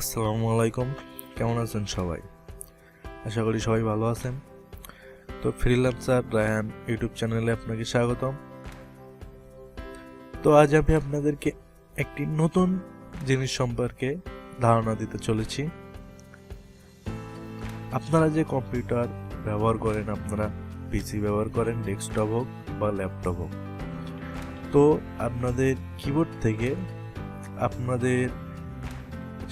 আসসালামু আলাইকুম। কেমন আছেন সবাই? আশা করি সবাই ভালো আছেন। তো ফ্রিল্যান্সার রায়ান ইউটিউব চ্যানেলে আপনাকে স্বাগতম। তো আজ আমি আপনাদেরকে একটি নতুন জিনিস সম্পর্কে ধারণা দিতে চলেছি। আপনারা যে কম্পিউটার ব্যবহার করেন, আপনারা পিসি ব্যবহার করেন, ডেস্কটপ হোক বা ল্যাপটপ হোক। তো আপনাদের কিবোর্ড থেকে আপনাদের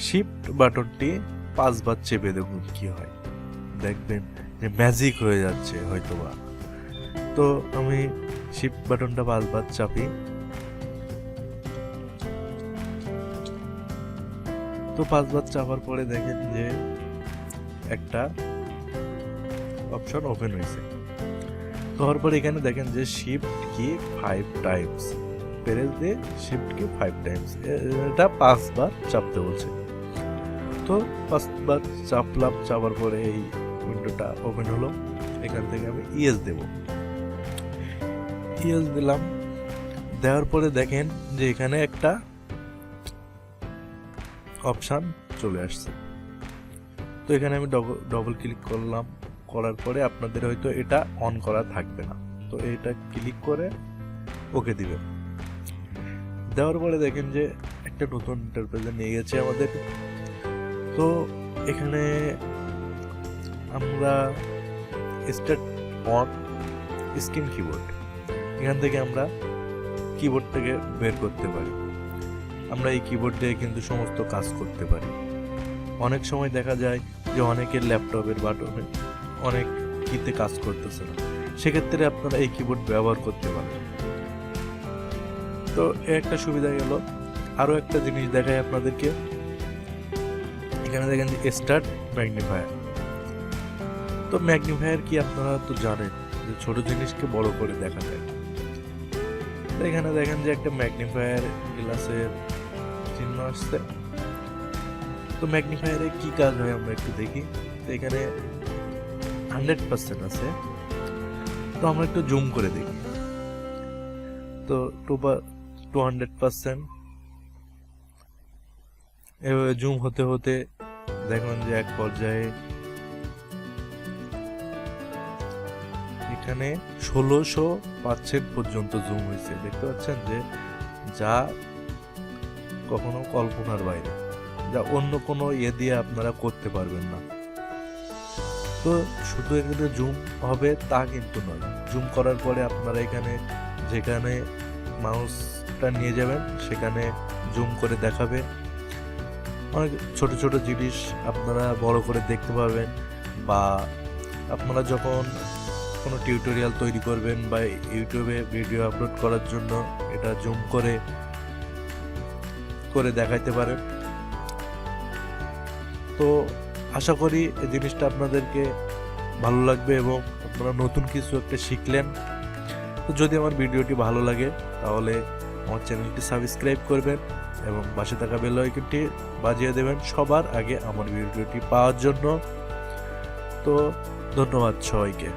শিফট বাটনটি পাঁচবার চেপে দেখুন কি হয়। দেখবেন যে ম্যাজিক হয়ে যাচ্ছে হয়তোবা। তো আমি শিফট বাটনটা পাঁচবার চাপি। তো পাঁচবার চাপার পরে দেখেন যে একটা অপশন ওপেন হয়েছে। তো হওয়ার পরে এখানে দেখেন যে shift key five times press দিয়ে শিফট কি ফাইভ টাইমস এটা পাঁচবার চাপতে বলছে। তো পাঁচবার চাপলাম চাপার পরে এই উইন্ডোটা ওপেন হলো। এখান থেকে আমি ইএস দেব। ইএস দিলাম। দেওয়ার পরে দেখেন যে এখানে একটা অপশান চলে আসছে। তো এখানে আমি ডবল ক্লিক করলাম। করার পরে আপনাদের হয়তো এটা অন করা থাকবে না। তো এটা ক্লিক করে ওকে দিবেন। দেওয়ার পরে দেখেন যে একটা নতুন ইন্টারপ্রেজে নিয়ে গেছে আমাদের। তো এখানে আমরা স্টার্ট অন স্ক্রিন কিবোর্ড এখান থেকে আমরা কিবোর্ড থেকে বের করতে পারি। আমরা এই কিবোর্ড দিয়ে কিন্তু সমস্ত কাজ করতে পারি। অনেক সময় দেখা যায় যে অনেকের ল্যাপটপের বাটনে অনেক কিতে কাজ করতেছে না। সেক্ষেত্রে আপনারা এই কিবোর্ড ব্যবহার করতে পারেন। তো একটা সুবিধা গেল। আরও একটা জিনিস দেখায় আপনাদেরকে। এখানে দেখেন যে স্টার্ট ম্যাগনিফায়ার। তো ম্যাগনিফায়ার কি আপনারা তো জানেন, যে ছোট জিনিসকে বড় করে দেখা যায় তো এখানে দেখেন যে একটা ম্যাগনিফায়ার গ্লাসের চিহ্ন আসছে। তো ম্যাগনিফায়ারে কি কাজ হয় আমরা একটু দেখি। তো এখানে হান্ড্রেড পার্সেন্ট আছে। তো আমরা একটু জুম করে দেখি। তো টু টু হান্ড্রেড পার্সেন্ট। এভাবে জুম হতে হতে দেখুন যে এক পর্যায়ে এখানে ষোলোশো পার্সেন্ট পর্যন্ত জুম হয়েছে। দেখতে পাচ্ছেন যে যা কখনো কল্পনার বাইরে, যা অন্য কোনো ইয়ে দিয়ে আপনারা করতে পারবেন না। তো শুধু এখানে জুম হবে তা কিন্তু নয়। জুম করার পরে আপনারা এখানে যেখানে মাউসটা নিয়ে যাবেন, সেখানে জুম করে দেখাবে। অনেক ছোট ছোট জিনিস আপনারা বড় করে দেখতে পাবেন বা আপনারা যখন কোনো টিউটোরিয়াল তৈরি করবেন বা ইউটিউবে ভিডিও আপলোড করার জন্য এটা জুম করে করে দেখাইতে পারেন। তো আশা করি এই জিনিসটা আপনাদেরকে ভালো লাগবে এবং আপনারা নতুন কিছু একটা শিখলেন। তো যদি আমার ভিডিওটি ভালো লাগে তাহলে আমার চ্যানেলটি সাবস্ক্রাইব করবেন। এবং পাশে থাকা বেল আইকনটি বাজিয়ে দেবেন সবার আগে আমার ভিডিওটি পাওয়ার জন্য। তো ধন্যবাদ সবাইকে।